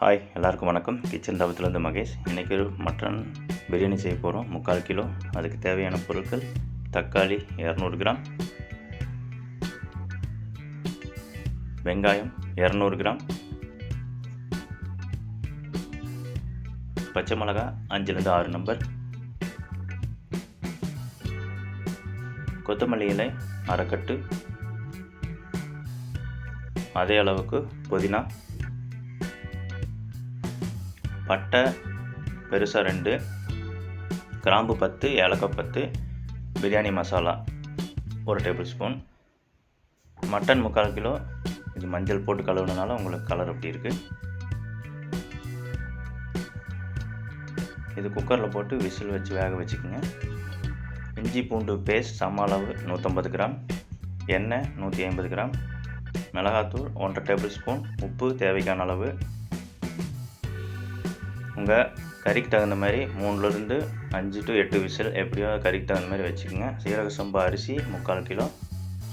Hi எல்லாருக்கும் வணக்கம். Kitchen தவத்துலேருந்து மகேஷ். இன்றைக்கி ஒரு மட்டன் பிரியாணி செய்ய போகிறோம் முக்கால் கிலோ. அதுக்கு தேவையான பொருட்கள் தக்காளி இரநூறு கிராம். வெங்காயம் இரநூறு கிராம். பச்சை மிளகா அஞ்சுலேருந்து ஆறு நம்பர் கொத்தமல்லி இலை அரைக்கட்டு அதே அளவுக்கு புதினா. பட்டை பெருசாக ரெண்டு கிராம்பு பத்து ஏலக்காய் பத்து பிரியாணி மசாலா ஒரு டேபிள் ஸ்பூன். மட்டன் முக்கால் கிலோ இது மஞ்சள் போட்டு கழுவுனனால உங்களுக்கு கலர் அப்படி இருக்குது இது குக்கரில் போட்டு விசில் வச்சு வேக வச்சுக்கோங்க. இஞ்சி பூண்டு பேஸ்ட் சம அளவு நூற்றம்பது கிராம் எண்ணெய் நூற்றி ஐம்பது கிராம் மிளகாத்தூள் ஒன்றரை டேபிள் ஸ்பூன் உப்பு தேவைக்கான அளவு உங்கள் கறிக்கு தகுந்த மாதிரி மூணுலேருந்து அஞ்சு டு எட்டு விசில் எப்படியோ கறிக்கு தகுந்த மாதிரி வச்சுக்கோங்க. சீரக சம்பா அரிசி முக்கால் கிலோ.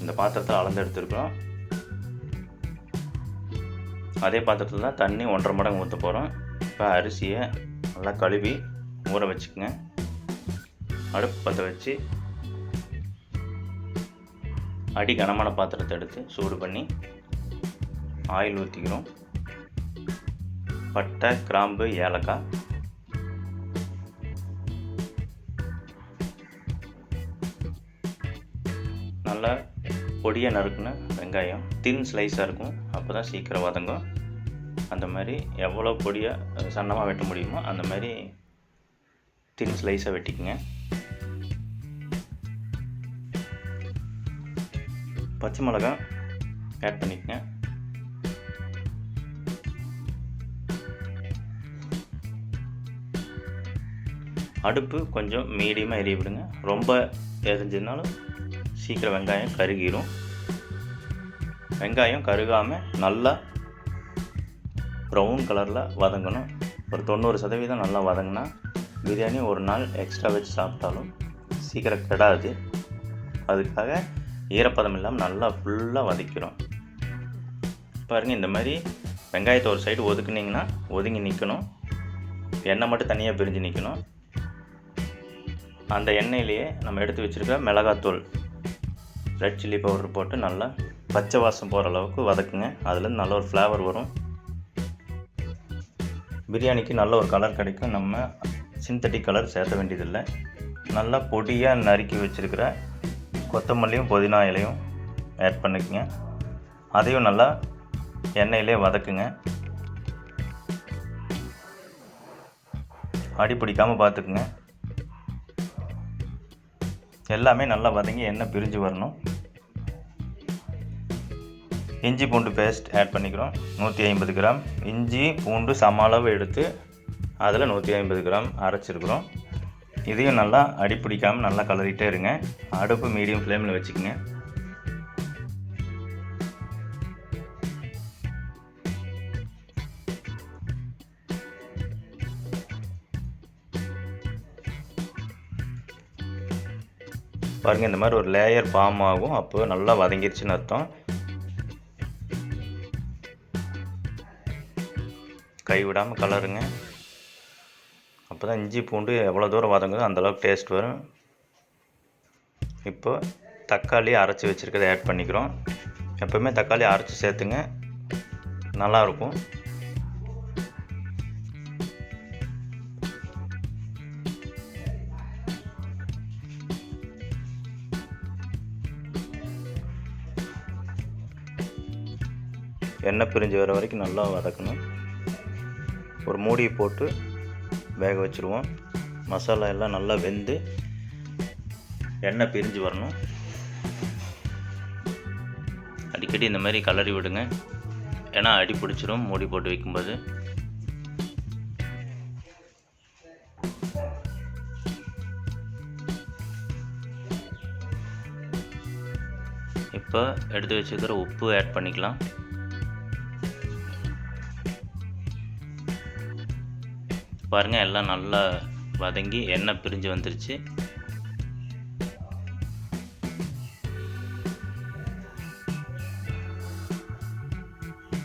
இந்த பாத்திரத்தில் அளந்து எடுத்துருக்கோம் அதே பாத்திரத்தில் தான் தண்ணி ஒன்றரை மடங்கு ஊற்ற போகிறோம் இப்போ அரிசியை நல்லா கழுவி ஊற வச்சுக்கோங்க. அடுப்பு பற்ற வச்சு அடி கனமான பாத்திரத்தை எடுத்து சூடு பண்ணி ஆயில் ஊற்றிக்கிறோம் பட்டை கிராம்பு ஏலக்காய். நல்லா பொடியாக நறுக்குன வெங்காயம். தின் ஸ்லைஸாக இருக்கும். அப்போ தான் சீக்கிரம் வதங்கும். அந்த மாதிரி எவ்வளோ பொடியாக சன்னமாக வெட்ட முடியுமோ அந்த மாதிரி தின் ஸ்லைஸாக வெட்டிக்கங்க. பச்சை மிளகா ஆட் பண்ணிக்கங்க. அடுப்பு கொஞ்சம் மீடியமாக எரிய விடுங்க. ரொம்ப எரிஞ்சதுனாலும் சீக்கிரம் வெங்காயம் கருகிரும். வெங்காயம் கருகாமல் நல்லா ப்ரௌன் கலரில் வதங்கணும். ஒரு தொண்ணூறு சதவீதம் நல்லா வதங்கினா பிரியாணி ஒரு நாள் எக்ஸ்ட்ரா வச்சு சாப்பிட்டாலும் சீக்கிரம் கெடாது. அதுக்காக ஈரப்பதம் இல்லாமல் நல்லா ஃபுல்லாக வதக்கிறோம். பாருங்கள் இந்த மாதிரி வெங்காயத்தை ஒரு சைடு ஒதுக்குனிங்கன்னா ஒதுங்கி நிற்கணும் எண்ணெய் மட்டும் தனியாக பிரிஞ்சு நிற்கணும் அந்த எண்ணெயிலேயே நம்ம எடுத்து வச்சுருக்க மிளகாத்தூள் ரெட் சில்லி பவுடர் போட்டு நல்லா பச்சை வாசம் போகிற அளவுக்கு வதக்குங்க. அதுலேருந்து நல்ல ஒரு ஃப்ளேவர் வரும். பிரியாணிக்கு நல்ல ஒரு கலர் கிடைக்கும். நம்ம சிந்தட்டிக் கலர் சேர்த்த வேண்டியதில்லை. நல்லா பொடியாக நறுக்கி வச்சுருக்கிற கொத்தமல்லியும் புதினா இலையும் ஆட் பண்ணிக்கங்க. அதையும் நல்லா எண்ணெயிலே வதக்குங்க. அடி பிடிக்காமல் பார்த்துக்குங்க. எல்லாமே நல்லா வதங்கி எண்ணெய் பிரிஞ்சு வரணும். இஞ்சி பூண்டு பேஸ்ட் ஆட் பண்ணிக்கிறோம். நூற்றி ஐம்பது கிராம். இஞ்சி பூண்டு சம அளவு எடுத்து அதில் நூற்றி ஐம்பது கிராம் அரைச்சிருக்கிறோம். இதையும் நல்லா அடிப்பிடிக்காமல் நல்லா கலரிட்டே இருங்க. அடுப்பு மீடியம் ஃப்ளேமில் வச்சுக்கோங்க. பாருங்கள் இந்த மாதிரி ஒரு லேயர் ஃபார்ம் ஆகும். அப்போ நல்லா வதங்கிருச்சுன்னு அர்த்தம். கை விடாமல் கலருங்க. அப்போ தான் இஞ்சி பூண்டு எவ்வளோ தூரம் வதங்குதோ அந்தளவுக்கு டேஸ்ட் வரும். இப்போ தக்காளி அரைச்சி வச்சுருக்கதை ஆட் பண்ணிக்கிறோம். எப்போவுமே தக்காளி அரைச்சி சேர்த்துங்க. நல்லாயிருக்கும் எண்ணெய் பிரிஞ்சு வர வரைக்கும் நல்லா வதக்கணும். ஒரு மூடியை போட்டு வேக வச்சுருவோம். மசாலா எல்லாம் நல்லா வெந்து எண்ணெய் பிரிஞ்சு வரணும். அடிக்கடி இந்த மாதிரி கலரி விடுங்க. ஏன்னா அடி பிடிச்சிரும் மூடி போட்டு வைக்கும்போது. இப்போ எடுத்து வச்சுக்கிற உப்பு ஆட் பண்ணிக்கலாம். பாருங்கள் எல்லாம் நல்லா வதங்கி எண்ணெய் பிரிஞ்சு வந்துருச்சு.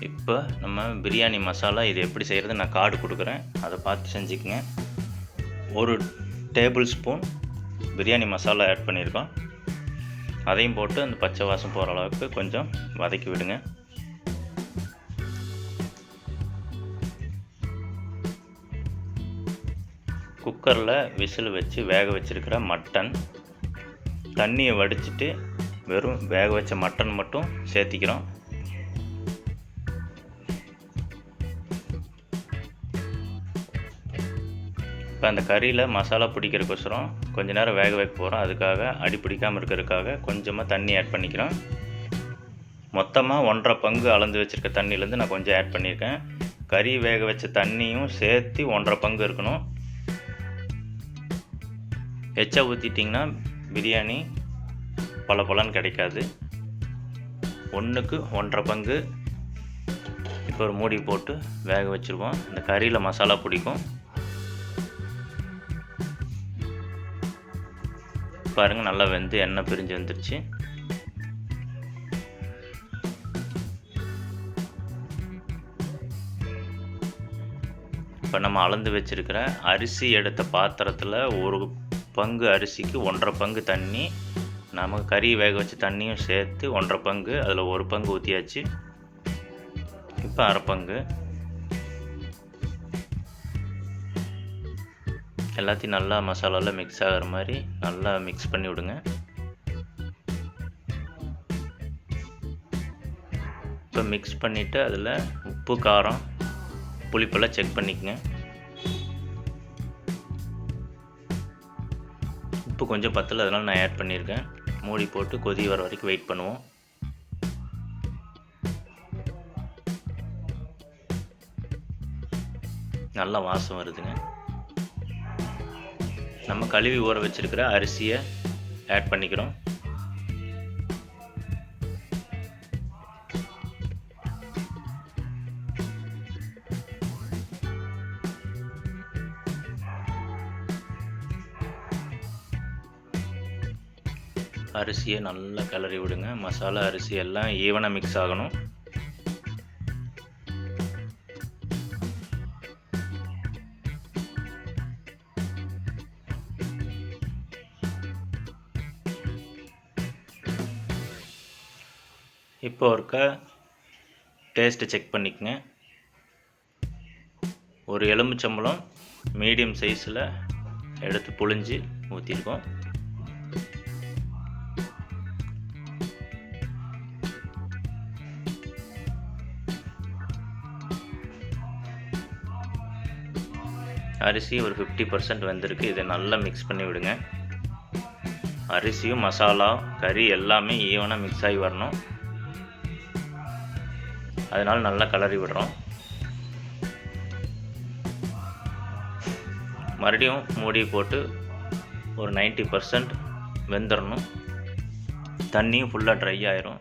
இப்போ நம்ம பிரியாணி மசாலா இது எப்படி செய்கிறது நான் கார்டு கொடுக்குறேன். அதை பார்த்து செஞ்சுக்கங்க. ஒரு tablespoon biryani masala add பண்ணியிருக்கோம். அதையும் போட்டு அந்த பச்சை வாசம் போகிற அளவுக்கு கொஞ்சம் வதக்கி விடுங்க. குக்கரில் விசில் வச்சு வேக வச்சுருக்கிற மட்டன் தண்ணியை வடிச்சிட்டு வெறும் வேக வச்ச மட்டன் மட்டும் சேர்த்திக்கிறோம். இப்போ அந்த கறியில் மசாலா பிடிக்கிறக்கோசரம் கொஞ்ச நேரம் வேக வைக்க போகிறோம் அதுக்காக அடி பிடிக்காமல் இருக்கிறதுக்காக கொஞ்சமாக தண்ணி ஆட் பண்ணிக்கிறோம். மொத்தமாக ஒன்றரை பங்கு அளந்து வச்சுருக்க தண்ணியிலேருந்து நான் கொஞ்சம் ஆட் பண்ணியிருக்கேன். கறி வேக வச்ச தண்ணியும் சேர்த்து ஒன்றரை பங்கு இருக்கணும். எச்சா ஊற்றிட்டிங்கன்னா பிரியாணி பல பலன்னு கிடைக்காது. ஒன்றுக்கு ஒன்றரை பங்கு. இப்போ ஒரு மூடி போட்டு வேக வச்சுருவோம். இந்த கறியில் மசாலா பிடிக்கும். பாருங்கள் நல்லா வெந்து எண்ணெய் பிரிஞ்சு வந்துருச்சு. இப்போ நம்ம அளந்து வச்சுருக்கிற அரிசி எடுத்த பாத்திரத்தில் ஒரு பங்கு அரிசிக்கு ஒன்றரை பங்கு தண்ணி நம்ம கறி வேக வச்ச தண்ணியும் சேர்த்து ஒன்றரை பங்கு அதில் ஒரு பங்கு ஊற்றியாச்சு இப்போ அரை பங்கு. எல்லாத்தையும் நல்லா மசாலாவில் மிக்ஸ் ஆகிற மாதிரி நல்லா மிக்ஸ் பண்ணி விடுங்க. இப்போ மிக்ஸ் பண்ணிவிட்டு அதில் உப்பு காரம் புளிப்பெல்லாம் செக் பண்ணிக்கங்க. உப்பு கொஞ்சம் பத்தல அதனால் நான் ஆட் பண்ணியிருக்கேன். மூடி போட்டு கொதி வர வரைக்கும் வெயிட் பண்ணுவோம். நல்லா வாசம் வருதுங்க. நம்ம கழுவி ஊற வச்சிருக்கிற அரிசியை ஆட் பண்ணிக்கிறோம். அரிசியை நல்லா கிளறி விடுங்க. மசாலா அரிசி எல்லாம் ஈவனாக மிக்ஸ் ஆகணும். இப்போ ஒருக்கா டேஸ்ட்டு செக் பண்ணிக்கங்க. ஒரு எலுமிச்சம்பழம் மீடியம் சைஸில் எடுத்து புழிஞ்சு ஊற்றிருக்கோம் அரிசி ஒரு ஃபிஃப்டி பர்சன்ட் வெந்திருக்கு. இதை நல்லா மிக்ஸ் பண்ணி விடுங்க. அரிசியும் மசாலா கறி எல்லாமே ஈவனாக மிக்ஸ் ஆகி வரணும். அதனால் நல்லா கலரி விடுறோம். மறுபடியும் மூடி போட்டு ஒரு நைன்ட்டி பர்சன்ட் வெந்துடணும் தண்ணியும் ஃபுல்லாக ட்ரை ஆயிரும்.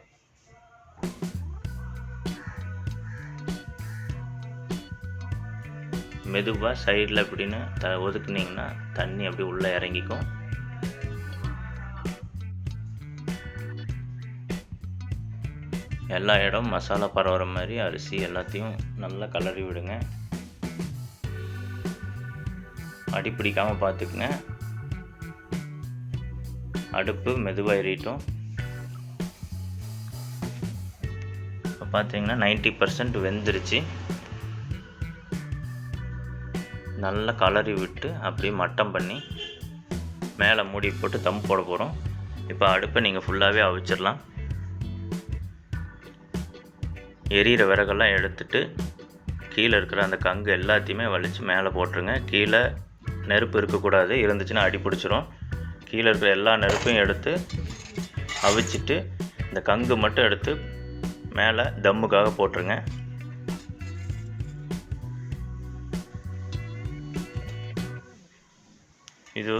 மெதுவாக சைடில் அப்படின்னு த ஒதுக்குனிங்கன்னா தண்ணி அப்படி உள்ளே இறங்கிக்கும். எல்லா இடம் மசாலா பரவுற மாதிரி அரிசி எல்லாத்தையும் நல்லா கலரி விடுங்க. அடி பிடிக்காமல் பார்த்துக்குங்க அடுப்பு மெதுவாக எறிட்டோம் இப்போ பார்த்தீங்கன்னா நைன்ட்டி பர்சன்ட் வெந்துருச்சு. நல்லா கலரி விட்டு அப்படியே மட்டம் பண்ணி மேலே மூடி போட்டு தம் போட போகிறோம் இப்போ அடுப்பை நீங்கள் ஃபுல்லாகவே அவிச்சிடலாம். எரியிற விறகெல்லாம் எடுத்துட்டு கீழே இருக்கிற அந்த கங்கு எல்லாத்தையுமே வலித்து மேலே போட்டுருங்க. கீழே நெருப்பு இருக்கக்கூடாது. இருந்துச்சுன்னா அடி பிடிச்சிரும். கீழே இருக்கிற எல்லா நெருப்பையும் எடுத்து அவிச்சிட்டு இந்த கங்கு மட்டும் எடுத்து மேலே தம்முக்காக போட்டுருங்க. இது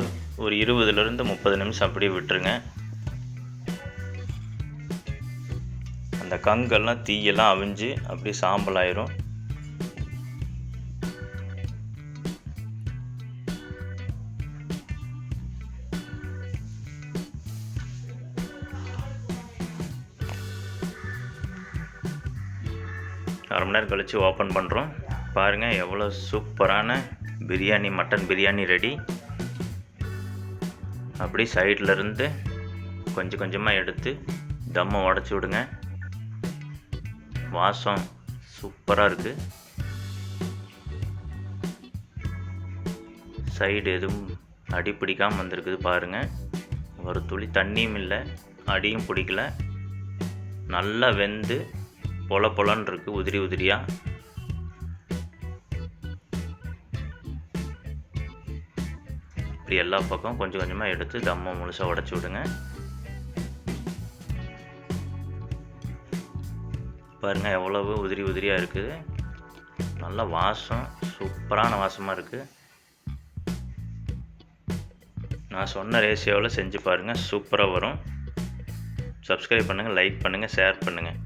ஒரு இருபதுலேருந்து முப்பது நிமிஷம் அப்படியே விட்டுருங்க. அந்த கங்கெல்லாம் தீயெல்லாம் அவிஞ்சு அப்படியே சாம்பல் ஆயிரும் அரை மணி நேரம் கழித்து ஓப்பன் பண்ணுறோம் பாருங்கள் எவ்வளோ சூப்பரான பிரியாணி மட்டன் பிரியாணி ரெடி அப்படி சைடில் இருந்து கொஞ்சம் கொஞ்சமாக எடுத்து தம்மை உடச்சி விடுங்க. வாசம் சூப்பராக இருக்குது சைடு எதுவும் அடி பிடிக்காமல் வந்திருக்குது பாருங்கள் ஒரு துளி தண்ணியும் இல்லை அடியும் பிடிக்கல. நல்லா வெந்து பொல பொலன்னு இருக்குது உதிரி உதிரியாக இப்படி எல்லா பக்கம் கொஞ்சம் கொஞ்சமாக எடுத்து தம்மை முழுசாக உடச்சி விடுங்க. பாருங்கள் எவ்வளவு உதிரி உதிரியாக இருக்குது. நல்ல வாசம் சூப்பரான வாசமாக இருக்குது நான் சொன்ன ரேஷியோவில் செஞ்சு பாருங்கள் சூப்பராக வரும். சப்ஸ்கிரைப் பண்ணுங்கள் லைக் பண்ணுங்கள் ஷேர் பண்ணுங்கள்